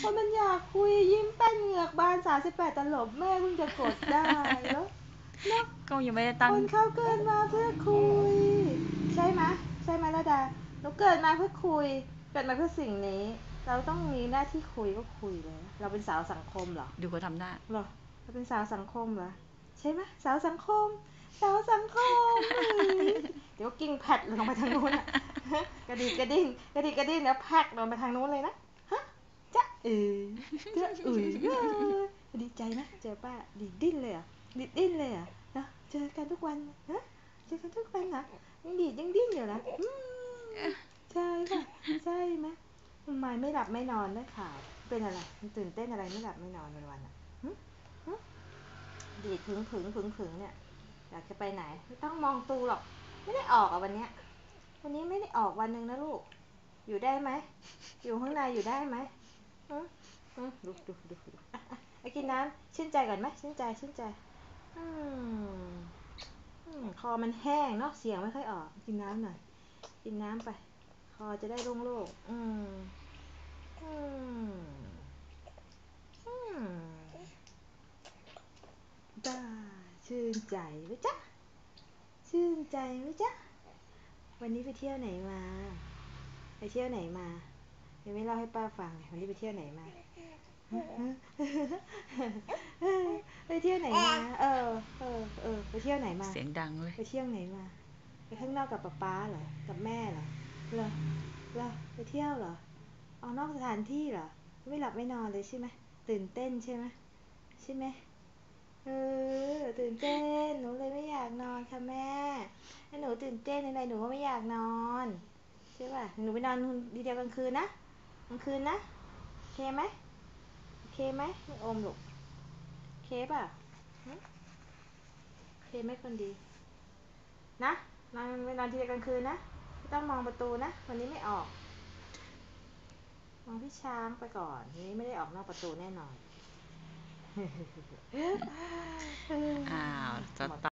คนมันอยากคุยยิ้มแป้นเหงือกบานสาสิบแปดตลบแม่เพิ่งจะกดได้แล้วเนาะก็ยังไม่ได้ตั้งคนเขาเกิดมาเพื่อคุย ใช่ไหมยใช่ไหมยระดาหนูเกิดมาเพื่อคุยเกิดมาเพื่อสิ่งนี้ เราต้องมีหน้าที่คุยก็คุยเลยเราเป็นสาวสังคมเหรอดูเขาทำหน้าเหรอเราเป็นสาวสังคมเหรอใช่ไหมยสาวสังคม สาวสังคม เดี๋ยวกิ้งแพดลงไปทางนู้นอะกระดิกกระดิ่งกระดิกกระดิ่งแล้วแพกลงไปทางนู้นเลยนะฮะจ๊ะ เออจ๊ะเออเออดีใจไหมเจอป้าดีดิ้นเลยอะดีดิ้นเลยอะนะเจอกันทุกวันฮะเจอกันทุกวันเหรอยังดีดยังดิ้นอยู่เหรออืมใช่ป่ะใช่ไหมทำไมไม่หลับไม่นอนได้ข่าวเป็นอะไรตื่นเต้นอะไรไม่หลับไม่นอนวันวันอะดีดผึงผึงผึงผึงเนี่ยอยากจะไปไหนไม่ต้องมองตูหรอก ไม่ได้ออกอะวันเนี้ย วันนี้ไม่ได้ออกวันหนึ่งนะลูก อยู่ได้ไหมอยู่ข้างในอยู่ได้ไหม ดูดูดูดูอะอะไปกินน้ำชื่นใจก่อนไหมชื่นใจชื่นใจอืมอืมคอมันแห้งเนาะเสียงไม่ค่อยออก กินน้ำหน่อย กินน้ำไป คอจะได้โล่งๆอืมอืมอืมได้ชื่นใจไหมจ๊ะชื่นใจไหมจ๊ะวันนี้ไปเที่ยวไหนมา ไปเที่ยวไหนมา ยังไม่เล่าให้ป้าฟังเลยวันนี้ไปเที่ยวไหนมาไปเที่ยวไหนมา เออ เออ เออ ไปเที่ยวไหนมา เสียงดังเลย ไปเที่ยวไหนมา ไปข้างนอกกับป๊าป๊าเหรอ กับแม่เหรอ เหรอ เหรอ ไปเที่ยวเหรอ ออกนอกสถานที่เหรอ ไม่หลับไม่นอนเลยใช่ไหม ตื่นเต้นใช่ไหมใช่ไหมเออ ตื่นเต้น หนูเลยไม่อยากนอนค่ะแม่ถ้าหนูตื่นเต้นอะไรหนูก็ไม่อยากนอน ใช่ป่ะ หนูไปนอนดีเดียวกลางคืนนะ กลางคืนนะโอเคไหมโอเคไหมไม่อมหรอกโอเคป่ะโอเคไหมคนดี นะนอนไปนอนทีกลางคืนนะไม่ต้องมองประตูนะ วันนี้ไม่ออก มองพี่ช้างไปก่อนวันนี้ไม่ได้ออกนอกประตูแน่นอนอ้าวจะ